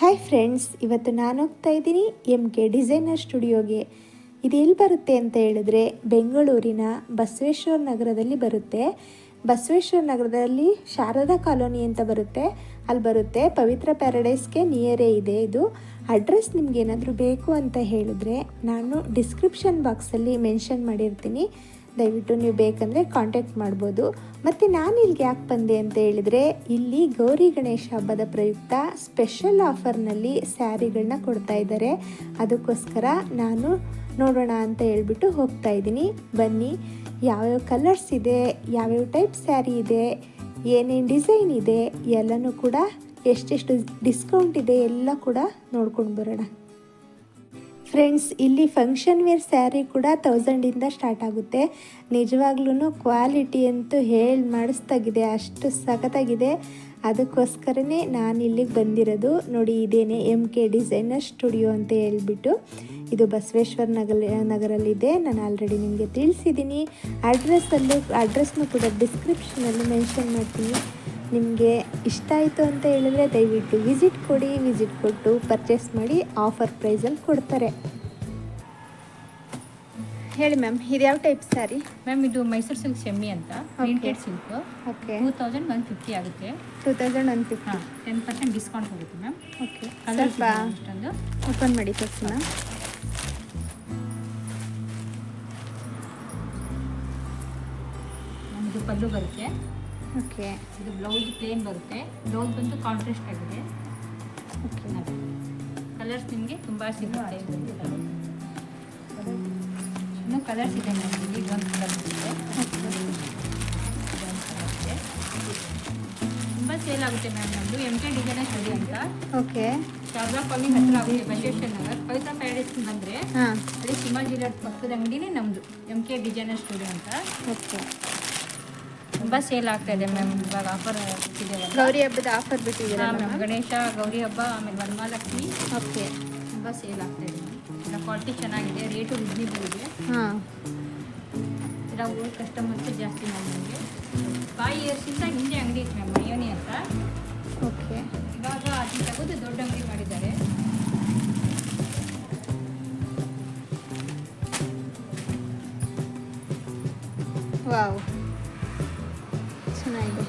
Hi friends ಇವತ್ತು ನಾನು ಹೋಗ್ತಾ ಇದ್ದೀನಿ ಎಂ ಕೆ ಡಿಸೈನರ್ ಸ್ಟುಡಿಯೋಗೆ ಇದು ಎಲ್ಲಿ ಬರುತ್ತೆ ಅಂತ ಹೇಳಿದ್ರೆ ಬೆಂಗಳೂರಿನ ಬಸವೇಶ್ವರ ನಗರದಲ್ಲಿ ಬರುತ್ತೆ. ಬಸವೇಶ್ವರ ನಗರದಲ್ಲಿ ಶಾರದಾ ಕಾಲೋನಿ ಅಂತ ಬರುತ್ತೆ. ಅಲ್ಲಿ ಬರುತ್ತೆ ಪವಿತ್ರ ಪ್ಯಾರಡೈಸ್ಗೆ ನಿಯರೇ ಇದೆ ಇದು. ಅಡ್ರೆಸ್ ನಿಮ್ಗೆ ಏನಾದರೂ ಬೇಕು ಅಂತ ಹೇಳಿದ್ರೆ ನಾನು ಡಿಸ್ಕ್ರಿಪ್ಷನ್ ಬಾಕ್ಸಲ್ಲಿ ಮೆನ್ಷನ್ ಮಾಡಿರ್ತೀನಿ. ದಯವಿಟ್ಟು ನೀವು ಬೇಕಂದರೆ ಕಾಂಟ್ಯಾಕ್ಟ್ ಮಾಡ್ಬೋದು. ಮತ್ತು ನಾನು ಇಲ್ಲಿಗೆ ಯಾಕೆ ಬಂದೆ ಅಂತ ಹೇಳಿದರೆ, ಇಲ್ಲಿ ಗೌರಿ ಗಣೇಶ ಹಬ್ಬದ ಪ್ರಯುಕ್ತ ಸ್ಪೆಷಲ್ ಆಫರ್ನಲ್ಲಿ ಸ್ಯಾರಿಗಳನ್ನ ಕೊಡ್ತಾ ಇದ್ದಾರೆ. ಅದಕ್ಕೋಸ್ಕರ ನಾನು ನೋಡೋಣ ಅಂತ ಹೇಳ್ಬಿಟ್ಟು ಹೋಗ್ತಾ ಇದ್ದೀನಿ. ಬನ್ನಿ, ಯಾವ್ಯಾವ ಕಲರ್ಸ್ ಇದೆ, ಯಾವ್ಯಾವ ಟೈಪ್ ಸ್ಯಾರಿ ಇದೆ, ಏನೇನು ಡಿಸೈನ್ ಇದೆ, ಎಲ್ಲನೂ ಕೂಡ ಎಷ್ಟೆಷ್ಟು ಡಿಸ್ಕೌಂಟ್ ಇದೆ ಎಲ್ಲ ಕೂಡ ನೋಡ್ಕೊಂಡು ಬರೋಣ. ಫ್ರೆಂಡ್ಸ್ ಇಲ್ಲಿ ಫಂಕ್ಷನ್ ವೇರ್ ಸ್ಯಾರಿ ಕೂಡ ತೌಸಂಡಿಂದ ಸ್ಟಾರ್ಟ್ ಆಗುತ್ತೆ. ನಿಜವಾಗ್ಲೂ ಕ್ವಾಲಿಟಿ ಅಂತೂ ಹೇಳಿ ಮಾಡಿಸ್ತಾಗಿದೆ, ಅಷ್ಟು ಸಖತ್ತಾಗಿದೆ. ಅದಕ್ಕೋಸ್ಕರನೇ ನಾನು ಇಲ್ಲಿಗೆ ಬಂದಿರೋದು. ನೋಡಿ, ಇದೇನೆ ಎಂ ಕೆ ಡಿಸೈನರ್ ಸ್ಟುಡಿಯೋ ಅಂತ ಹೇಳ್ಬಿಟ್ಟು ಇದು ಬಸವೇಶ್ವರ ನಗರ ನಗರಲ್ಲಿದೆ. ನಾನು ಆಲ್ರೆಡಿ ನಿಮಗೆ ತಿಳಿಸಿದ್ದೀನಿ ಅಡ್ರೆಸ್ಸಲ್ಲೂ ಅಡ್ರೆಸ್ನು ಕೂಡ ಡಿಸ್ಕ್ರಿಪ್ಷನಲ್ಲಿ ಮೆನ್ಷನ್ ಮಾಡ್ತೀನಿ. ನಿಮಗೆ ಇಷ್ಟ ಆಯಿತು ಅಂತ ಹೇಳಿದ್ರೆ ದಯವಿಟ್ಟು ವಿಸಿಟ್ ಕೊಡಿ. ವಿಸಿಟ್ ಕೊಟ್ಟು ಪರ್ಚೇಸ್ ಮಾಡಿ ಆಫರ್ ಪ್ರೈಸಲ್ಲಿ ಕೊಡ್ತಾರೆ. ಹೇಳಿ ಮ್ಯಾಮ್ ಇದು ಯಾವ ಟೈಪ್ ಸ್ಯಾರಿ ಮ್ಯಾಮ್ ಇದು ಮೈಸೂರು ಸಿಲ್ಕ್ ಸೆಮ್ಮಿ ಅಂತ. Printed silk okay two thousand one fifty ಆಗುತ್ತೆ. ಟೂ ತೌಸಂಡ್ ಒನ್ ಫಿಫ್ಟಿ ಹಾಂ ಟೆನ್ ಪರ್ಸೆಂಟ್ ಡಿಸ್ಕೌಂಟ್ ಹೋಗುತ್ತೆ ಮ್ಯಾಮ್. ಓಕೆ ಸ್ವಲ್ಪ ಅಷ್ಟೊಂದು ಓಪನ್ ಮಾಡಿ ತೋರಿಸಿ ಮ್ಯಾಮ್. ನಮ್ಮದು ಪಲ್ಲು ಬರುತ್ತೆ. ಓಕೆ ಇದು ಬ್ಲೌಸ್ ಪ್ಲೇನ್ ಬರುತ್ತೆ. ಬ್ಲೌಸ್ ಬಂದು ಕಾಂಟ್ರಾಸ್ಟ್ ಆಗಿದೆ. ಓಕೆ ಕಲರ್ಸ್ ನಿಮಗೆ ತುಂಬ ಸಿಗುತ್ತೆ. ಕಲರ್ಸ್ ಇದೆ ಮ್ಯಾಮ್. ಇದೊಂದು ಒಂದು ಕಲರ್ ಇದೆ. ತುಂಬ ಸೇಲ್ ಆಗುತ್ತೆ ಮ್ಯಾಮ್ ನಮ್ಮದು ಎಂ ಕೆ ಡಿಸೈನ್ ಸ್ಟಡಿ ಅಂತ. ಓಕೆ. ಶಾರದಾ ಕಾಲನಿ ಹತ್ರ ಆಗುತ್ತೆ ಬಸವೇಶ್ವರ ನಗರ್. ಪವಿತ್ರ ಪ್ಯಾಲೇಸ್ ಬಂದರೆ ಅದೇ ಶಿವಾಜಿರಾಜ್ ಪಕ್ಕದ ಅಂಗಡಿನೇ ನಮ್ಮದು ಎಂ ಕೆ ಡಿಸೈನರ್ ಸ್ಟುಡಿಯೋ ಅಂತ. ಓಕೆ. ತುಂಬ ಸೇಲ್ ಆಗ್ತಾ ಇದೆ ಮ್ಯಾಮ್. ಇವಾಗ ಆಫರ್ ಇದೆ ಗೌರಿ ಹಬ್ಬದ ಆಫರ್ ಬಿಟ್ಟಿದ್ದೀರಾ ಮ್ಯಾಮ್? ಗಣೇಶ ಗೌರಿ ಹಬ್ಬ ಆಮೇಲೆ ವರಮಹಾಲಕ್ಷ್ಮಿ. ಓಕೆ. ತುಂಬ ಸೇಲ್ ಆಗ್ತಾ ಇದೆ ಕ್ವಾಲಿಟಿ ಚೆನ್ನಾಗಿದೆ ರೇಟು ರೀಸನೇಬಲ್ ಇದೆ ಹಾಂ. ಇದರ ಓಲ್ಡ್ ಕಸ್ಟಮರ್ಸ್ ಜಾಸ್ತಿ ನಮಗೆ ಫೈವ್ ಇಯರ್ಸಿಂದ ಹಿಂದೆ ಅಂಗಡಿ ಇತ್ತು ಮ್ಯಾಮ್ ಮಯೋನಿ ಅಂತ. ಓಕೆ ಇವಾಗ ಅದನ್ನ ತೆಗೆದು ದೊಡ್ಡ ಅಂಗಡಿ ಮಾಡಿದ್ದಾರೆ. ವಾವ್ ಚೆನ್ನಾಗಿದೆ.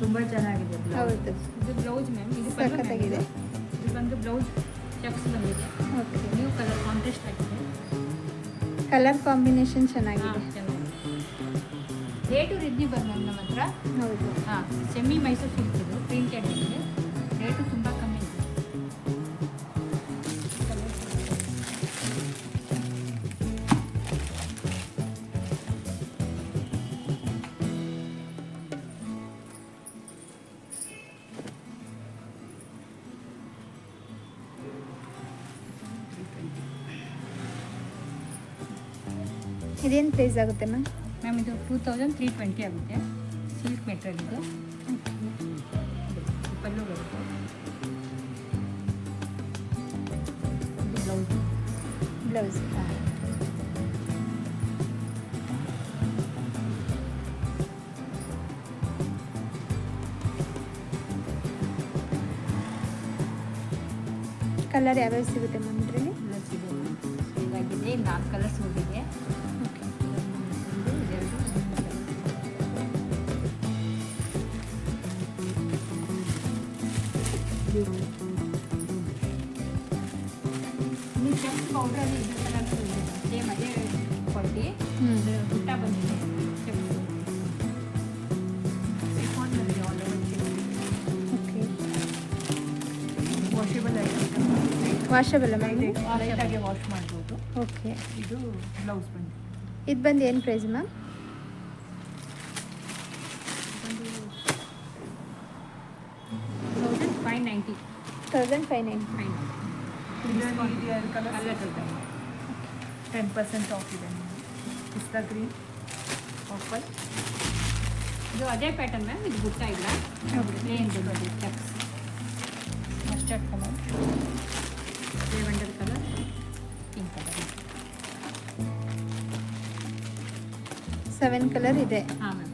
ತುಂಬ ಚೆನ್ನಾಗಿದೆ ಹೌದು. ಇದು ಬ್ಲೌಸ್ ಮ್ಯಾಮ್ ಇದು ಸಖತ್ತಾಗಿದೆ. ಇದು ಬಂದು ಬ್ಲೌಸ್ ಚೆಕ್ಸ್ ಬಂದಿದೆ ಓಕೆ ನ್ಯೂ ಕಲರ್ ಕಾಂಟ್ರಾಸ್ಟ್ ಆಗಿದೆ ಕಲರ್ ಕಾಂಬಿನೇಷನ್ ಚೆನ್ನಾಗಿದೆ. ರೇಟು ರಿಜ್ನಿಬಲ್ ಮ್ಯಾಮ್ ನಮ್ಮ ಹತ್ರ. ಹೌದು. ಹಾಂ ಸೆಮಿ ಮೈಸೂರು ಸಿಲ್ಕ್ ಇದು ಪ್ರಿಂಟೆಡ್ ಇದೆ ರೇಟು ತುಂಬ ಇದೇನು ಪ್ರೈಸ್ ಆಗುತ್ತೆ ಮ್ಯಾಮ್ ಮ್ಯಾಮ್ ಇದು ಟೂ ತೌಸಂಡ್ ತ್ರೀ ಟ್ವೆಂಟಿ ಆಗುತ್ತೆ. ಸಿಲ್ಕ್ ಮೆಟೀರಿಯಲ್ ಇದು. ಪಲ್ಲು ಬರುತ್ತೆ. ಬ್ಲೌಸ್ ಬ್ಲೌಸ್ ಕಲರ್ ಯಾವ್ಯಾವ ಸಿಗುತ್ತೆ ಮ್ಯಾಮ್ ಇದರಲ್ಲಿ? ಇದಾಗಿದೆ. ನಾಲ್ಕು ಕಲರ್ಸ್ ಹೋಗಿದೆ. ನೀವು ಚೆಕ್ಸ್ ಪೌಡ್ರಲ್ಲಿ ಇದು ಕಲರ್ ಸೇಮ್ ಅದೇ ಕ್ವಾಲಿಟಿ ಪುಟ್ಟ ಬಂದಿದೆ. ವಾಷೇಬಲ್ ಐಟಮ್ ಮ್ಯಾಮ್ ಲೈಟಾಗಿ ವಾಶ್ ಮಾಡ್ಬೋದು. ಓಕೆ ಇದು ಬ್ಲೌಸ್ ಬಂದು ಇದು ಬಂದು ಏನು price ma'am thousand five ninety thousand five nine five ten percent off ಇದೆ. ಪಿಸ್ತಾ ಗ್ರೀನ್ ಪರ್ಪಲ್ ಇದು ಅದೇ ಪ್ಯಾಟರ್ನ್ ಮ್ಯಾಮ್ ಇದು ಗುಟ್ಟ ಇಲ್ಲ ಪ್ಲೇನ್ ಬರೋದು checks mustard colour lavender colour pink colour seven colour ಇದೆ ಹಾಂ ಮ್ಯಾಮ್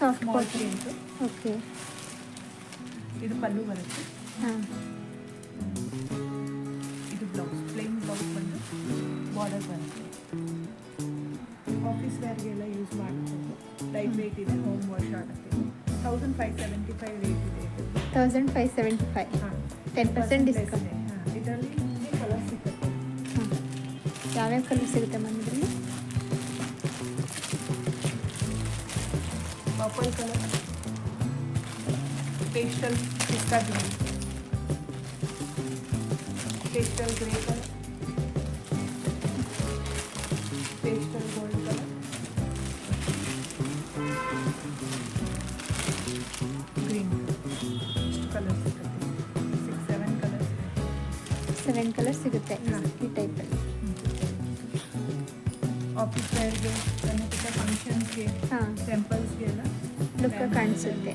ಸಾಫ್ಟ್ ಕಾಫಿ ಉಂಟು ಓಕೆ. ಇದು ಪಲ್ಲು ಬರುತ್ತೆ. ಹಾಂ. ಇದು ಬ್ಲೌಸ್ ಪ್ಲೇನ್ ಬ್ಲೌಸ್ ಬಂದು ಬಾರ್ಡರ್ ಬರುತ್ತೆ. ಆಫೀಸ್ ವೇರ್ಗೆಲ್ಲ ಯೂಸ್ ಮಾಡ್ಬೋದು. ಲೈಟ್ ವೇಟ್ ಇದೆ ಹೋಮ್ ವಾಶ್ ಆಗುತ್ತೆ. Thousand five seventy five rate ಇದೆ. ತೌಸಂಡ್ ಫೈವ್ ಸೆವೆಂಟಿ ಫೈವ್ ಹಾಂ ಟೆನ್ ಪರ್ಸೆಂಟ್ ಡಿಸ್ಕೌಂಟ್ ಹಾಂ ಇದರಲ್ಲಿ ಕಲರ್ ಸಿಗುತ್ತೆ. ಹಾಂ. ಯಾವ್ಯಾವ ಕಲರ್ ಸಿಗುತ್ತೆ ಮ್ಯಾಮ್ ಇದರಲ್ಲಿ purple colour pastel pista green pastel grey colour pastel gold colour green ಇಷ್ಟು ಕಲರ್ ಸಿಗುತ್ತೆ. Six seven colours seven colour ಸಿಗುತ್ತೆ. ಹಾಂ. ಈ ಟೈಪಲ್ಲಿ ಆಫೀಸ್ ವೇರ್ಗೆ ಸಣ್ಣ ಪುಟ್ಟ ಫಂಕ್ಷನ್ಸ್ಗೆ ಹಾಂ ಟೆಂಪಲ್ಸ್ಗೆಲ್ಲ Look ಕಾಣಿಸುತ್ತೆ.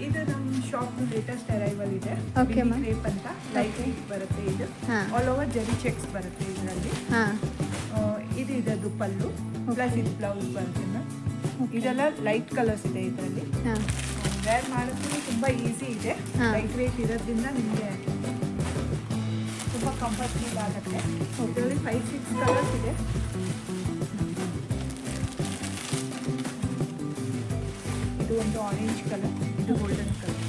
ಇದು ನಮ್ಮ ಶಾಪ್ ಲೇಟೆಸ್ಟ್ ಅರೈವಲ್ ಇದೆ. ಓಕೆ. ಕ್ರೇಪ್ ಅಂತ ಲೈಟ್ ಬರುತ್ತೆ ಇದು. ಹಾ. ಆಲ್ ಓವರ್ ಜರಿ ಚೆಕ್ಸ್ ಬರುತ್ತೆ ಇದರಲ್ಲಿ. ಹಾಂ. ಇದು ಅದು ಪಲ್ಲು ಪ್ಲಸ್ ಇದು ಬ್ಲೌಸ್ ಬರುತ್ತೆ ಮ್ಯಾಮ್ ಇದೆಲ್ಲ ಲೈಟ್ ಕಲರ್ಸ್ ಇದೆ ಇದರಲ್ಲಿ. ಹಾಂ. ವೇರ್ ಮಾಡೋದಕ್ಕೆ ತುಂಬ ಈಸಿ ಇದೆ. ಲೈಟ್ ವೇಟ್ ಇರೋದ್ರಿಂದ ನಿಮಗೆ ತುಂಬ ಕಂಫರ್ಟಬಲ್ ಆಗುತ್ತೆ. ಇದರಲ್ಲಿ ಫೈವ್ ಸಿಕ್ಸ್ ಕಲರ್ಸ್ ಇದೆ. ಇದು ಒಂದು ಆರೆಂಜ್ ಕಲರ್ ಇದು ಗೋಲ್ಡನ್ ಕಲರ್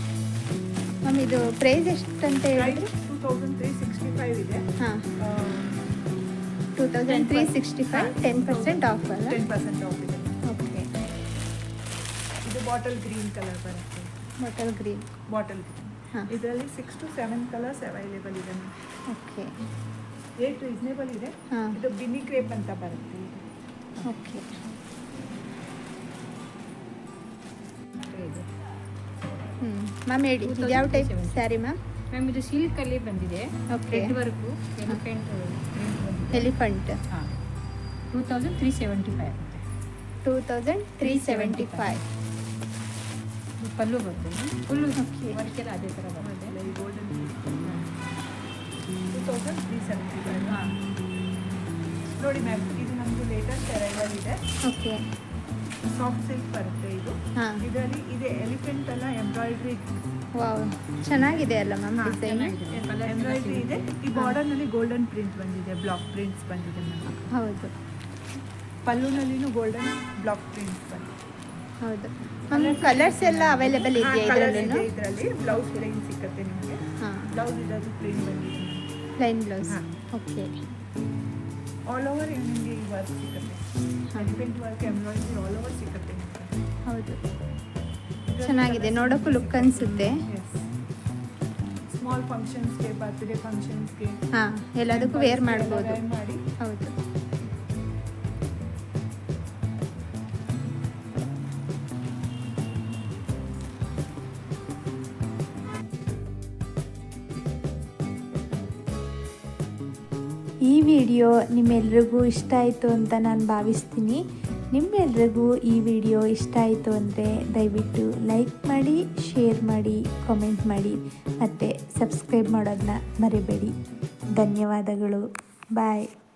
ಮ್ಯಾಮ್ ಇದು ಪ್ರೈಸ್ ಎಷ್ಟು ಅಂತ ಹೇಳಿದ್ರು? Two thousand three sixty five ಇದೆ. ಹಾಂ. Two thousand three sixty five ten percent off ಅಲ್ಲ? ಟೆನ್ ಪರ್ಸೆಂಟ್ ಆಫ್ ಇದೆ. ಓಕೆ ಇದು ಬಾಟಲ್ ಗ್ರೀನ್ ಕಲರ್ ಬರುತ್ತೆ. ಬಾಟಲ್ ಗ್ರೀನ್ ಬಾಟಲ್ ಗ್ರೀನ್ ಹಾಂ. ಇದರಲ್ಲಿ six to seven colours available ಇದೆ ಓಕೆ ರೇಟ್ ರೀಸನೇಬಲ್ ಇದೆ. ಹಾಂ. ಇದು ಬಿನಿ ಕ್ರೇಪ್ ಅಂತ ಬರುತ್ತೆ. ಓಕೆ ಹ್ಞೂ ಮ್ಯಾಮ್ ಹೇಳಿ. ಇದು ಯಾವ ಟೈಪ್ ಸ್ಯಾರಿ ಮ್ಯಾಮ್ ಮ್ಯಾಮ್ ಇದು ಸಿಲ್ಕಲ್ಲಿ ಬಂದಿದೆ. Okay red work elephant elephant ಹಾಂ. Two thousand three seventy five two thousand three seventy five pallu ಬರ್ತದೆ ಫುಲ್ಲು. ವರ್ಕೆಲ್ಲ ಅದೇ ಥರ ಬರುತ್ತೆ. Golden two thousand three seventy five ಹಾಂ. ನೋಡಿ ಮ್ಯಾಮ್ ಇದು ನಮ್ಮದು ಲೇಟೆಸ್ಟ್ ಅರೈವಲ್ ಇದೆ. ಓಕೆ ಸಾಫ್ಟ್ ಸಿಲ್ಕ್ ಬರುತ್ತೆ ಇದು. ಹಾಂ. ಇದರಲ್ಲಿ ಇದೆ ಎಲಿಫೆಂಟ್ ಎಲ್ಲ ಎಂಬ್ರಾಯ್ಡ್ರಿ ವಾವ್. ಚೆನ್ನಾಗಿದೆ ಅಲ್ಲ ಮ್ಯಾಮ್ ಡಿಸೈನ್ ಎಂಬ್ರಾಯ್ಡ್ರಿ ಇದೆ. ಈ ಬಾರ್ಡರ್ನಲ್ಲಿ ಗೋಲ್ಡನ್ ಪ್ರಿಂಟ್ ಬಂದಿದೆ ಬ್ಲಾಕ್ ಪ್ರಿಂಟ್ಸ್ ಬಂದಿದೆ ಮ್ಯಾಮ್. ಹೌದು. ಪಲ್ಲುನಲ್ಲಿನೂ ಗೋಲ್ಡನ್ ಬ್ಲಾಕ್ ಪ್ರಿಂಟ್ಸ್ ಬಂದಿದೆ. ಹೌದು. ಮ್ಯಾಮ್ ಕಲರ್ಸ್ ಎಲ್ಲ ಅವೈಲೇಬಲ್ ಇದೆ ಇದರಲ್ಲಿ. ಇದರಲ್ಲಿ ಬ್ಲೌಸ್ ಪ್ಲೇನ್ ಸಿಕ್ಕತ್ತೆ ನಿಮಗೆ. ಹಾಂ. ಬ್ಲೌಸ್ ಇರೋದು ಪ್ಲೇನ್ ಬಂದಿದೆ. ಪ್ಲೈನ್ ಬ್ಲೌಸ್ ಹಾ. ಓಕೆ ಆಲ್ ಓವರ್ ನಿಮಗೆ ಈ ವರ್ಕ್ ಸಿಗುತ್ತೆ elephant work embroidery all over ಸಿಗುತ್ತೆ. ಹೌದು. ಚೆನ್ನಾಗಿದೆ. ನೋಡೋಕ್ಕೂ ಲುಕ್ ಅನಿಸುತ್ತೆ. ಸ್ಮಾಲ್ ಫಂಕ್ಷನ್ಸ್ಗೆ ಬರ್ತ್ಡೇ ಫಂಕ್ಷನ್ಸ್ಗೆ ಹಾಂ ಎಲ್ಲದಕ್ಕೂ ವೇರ್ ಮಾಡ್ಬೋದು. ಮಾಡಿ. ಹೌದು. ಈ ವಿಡಿಯೋ ನಿಮ್ಮೆಲ್ರಿಗೂ ಇಷ್ಟ ಆಯಿತು ಅಂತ ನಾನು ಭಾವಿಸ್ತೀನಿ. ನಿಮ್ಮೆಲ್ರಿಗೂ ಈ ವಿಡಿಯೋ ಇಷ್ಟ ಆಯಿತು ಅಂದರೆ ದಯವಿಟ್ಟು ಲೈಕ್ ಮಾಡಿ, ಶೇರ್ ಮಾಡಿ, ಕಾಮೆಂಟ್ ಮಾಡಿ. ಮತ್ತು ಸಬ್ಸ್ಕ್ರೈಬ್ ಮಾಡೋದನ್ನ ಮರಿಬೇಡಿ. ಧನ್ಯವಾದಗಳು. ಬಾಯ್.